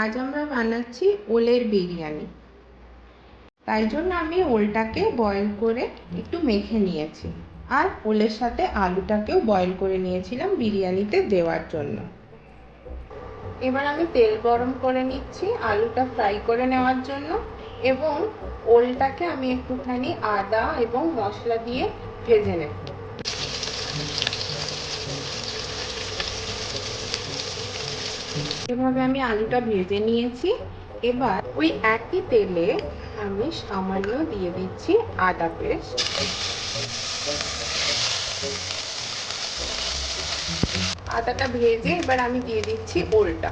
আজ আমরা বানাচ্ছি ওলের বিরিয়ানি। তাই জন্য আমি ওলটাকে বয়েল করে একটু মেখে নিয়েছি। আর ওলের সাথে আলুটাকেও বয়েল করে নিয়েছিলাম বিরিয়ানিতে দেওয়ার জন্য। এবার আমি তেল গরম করে নিচ্ছি আলুটা ফ্রাই করে নেওয়ার জন্য। এবং ওলটাকে আমি একটুখানি আদা এবং মশলা দিয়ে ভেজে নেব। এভাবে আমি আলুটা ভেজে নিয়েছি, এবার ওই একই তেলে আমি সামান্য দিয়ে দিচ্ছি আদা পেস্ট। আদাটা ভেজে এবার আমি দিয়ে দিচ্ছি ওলটা।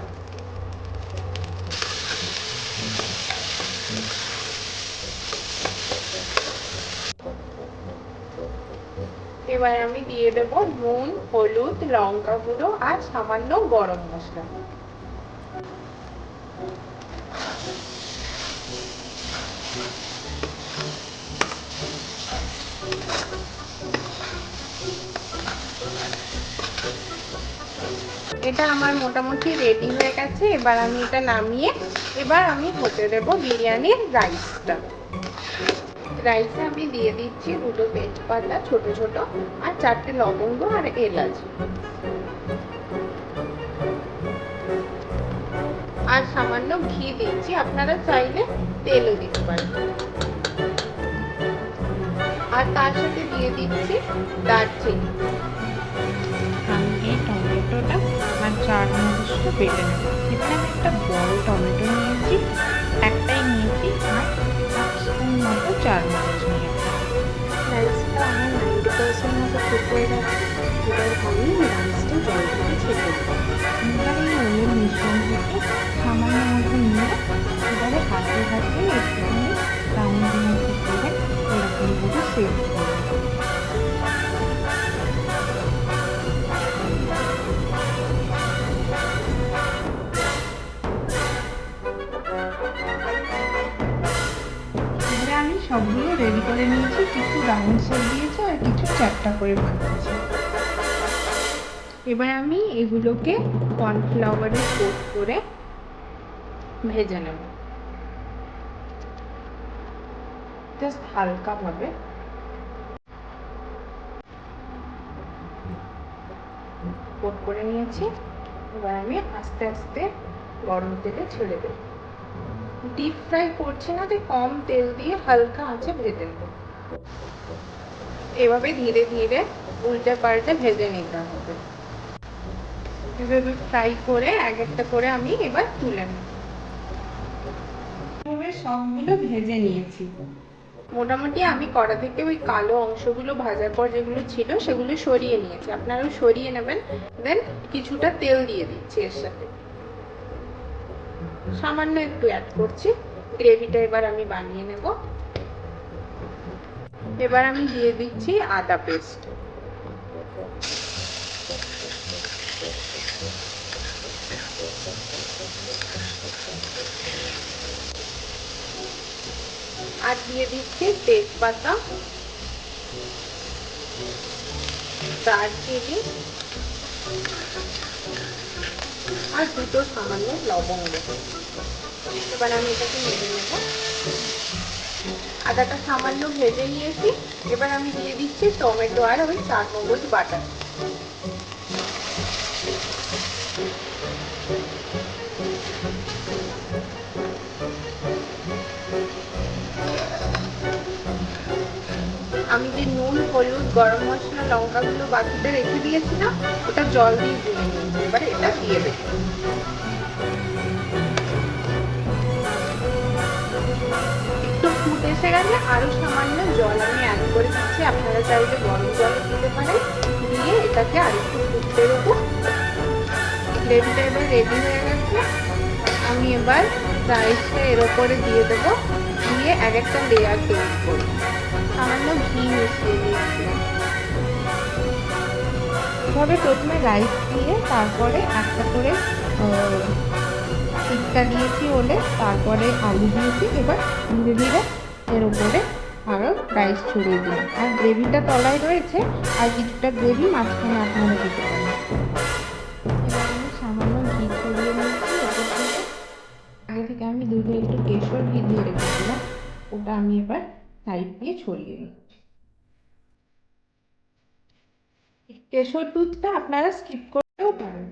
এবার আমি দিয়ে দেবো নুন, হলুদ লঙ্কা গুঁড়ো আর সামান্য গরম মশলা। এটা আমার মোটামুটি রেডি হয়ে গেছে। এবার আমি এটা নামিয়ে, এবার আমি হতে দেব বিরিয়ানির রাইসটা রাইসে আমি দিয়ে দিচ্ছি দুটো তেজপাতা ছোট ছোট আর চারটে লবঙ্গ আর এলাচ। আর সামান্য ঘি দিচ্ছি, আপনারা চাইলে তেলও দিতে পারেন। আর তার সাথে দিয়ে দিচ্ছি দারচিনি। আর চার মগজটা বেটে নেব এখানে আমি একটা বড় টমেটো নিয়েছি একটাই নিয়েছি আর এক স্পুন মতো চার মগজ নিয়েছি রাইসটা আমার নাইনটি পার্সেন্ট মতো কুক হয়ে গেছে এবার আমি রাইসটা জল দিয়ে ছেঁকে এবার এই ওলের মিশ্রণ থেকে সামান্য মতো নিয়ে এবারে হাতে হাতে একটুখানি সবগুলো রেডি করে নিয়েছি, কিছু রাউন্ড শেপ দিয়েছি আর কিছু চারটা করে বানিয়েছি এবার আমি এগুলোকে কর্নফ্লাওয়ারে কোট করে ভেজে নেব। জাস্ট হালকাভাবে কোট করে নিয়েছি। এবার আমি আস্তে আস্তে গরম তেলে ছেড়ে দেবো। ডিপ ফ্রাই করছি না, তাই কম তেল দিয়ে হালকা আঁচে ভেজে নেব। এভাবে ধীরে ধীরে উল্টে পাল্টে ভেজে নিতে হবে। এভাবে ফ্রাই করে এক একটা করে আমি এবার তুলে নেব। সবগুলো ভেজে নিয়েছি। মোটামুটি আমি কড়া থেকে ওই কালো অংশগুলো ভাজার পর যেগুলো ছিল সেগুলো সরিয়ে নিয়েছি। আপনারাও সরিয়ে নেবেন, দেন কিছুটা তেল দিয়ে দিচ্ছি এর সাথে। সামান্য একটু অ্যাড করছি। গ্রেভিটা এবার আমি বানিয়ে নেব। এবার আমি দিয়ে দিচ্ছি আদা পেস্ট আর দিয়ে দিচ্ছি তেজপাতা, দারচিনি আর দুটো সামান্য লবঙ্গ। এবার আমি এটাকে ভেজে নেব। আদাটা সামান্য ভেজে নিয়েছি। এবার আমি দিয়ে দিচ্ছি টমেটো আর ওই চার মগজ বাটা। হলুদ, গরম মশলা, লঙ্কাগুলো বাকিতে রেখে দিয়েছিলাম, ওটা জল দিয়ে গুলে নিয়েছি, এবার এটা দিয়ে দেবো। একটু ফুট এসে গেলে আরও সামান্য জল আমি অ্যাড করে দিচ্ছি, আপনারা চাইলে গরম জল দিতে পারেন, দিয়ে এটাকে আরেকটু ফুটতে দেবো। গ্রেভিটা এবার রেডি হয়ে গেছে, আমি এবার রাইসটা এর ওপরে দিয়ে দেবো। দিয়ে এক একটা লেয়ার তৈরি করব সামান্য ঘি মিশিয়ে দিয়েছি এভাবে প্রথমে রাইস দিয়ে তারপরে একটা করে টিক্কা দিয়েছি ওলে, তারপরে আলু দিয়েছি, এবার ধীরে ধীরে এর উপরে আরও রাইস ছড়িয়ে দিলাম। আর গ্রেভিটা তলায় রয়েছে, আর কিছুটা গ্রেভি মাঝখানে আপনারা দিতে পারেন। ওটা আমি এবার সাইড দিয়ে ছড়িয়ে দিচ্ছি কেশর দুধটা আপনারা স্কিপ করতেও পারেন।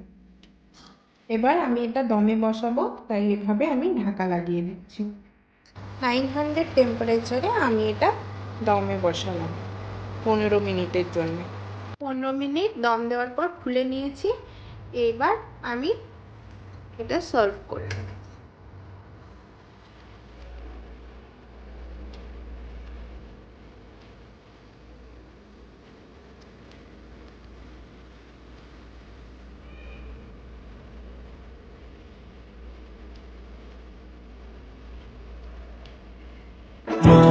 এবার আমি এটা দমে বসাবো, তাই এভাবে আমি ঢাকা লাগিয়ে দিচ্ছি। নাইন হান্ড্রেড টেম্পারেচারে আমি এটা দমে বসালাম পনেরো মিনিটের জন্য। পনেরো মিনিট দম দেওয়ার পর খুলে নিয়েছি, এবার আমি এটা সার্ভ করে নেব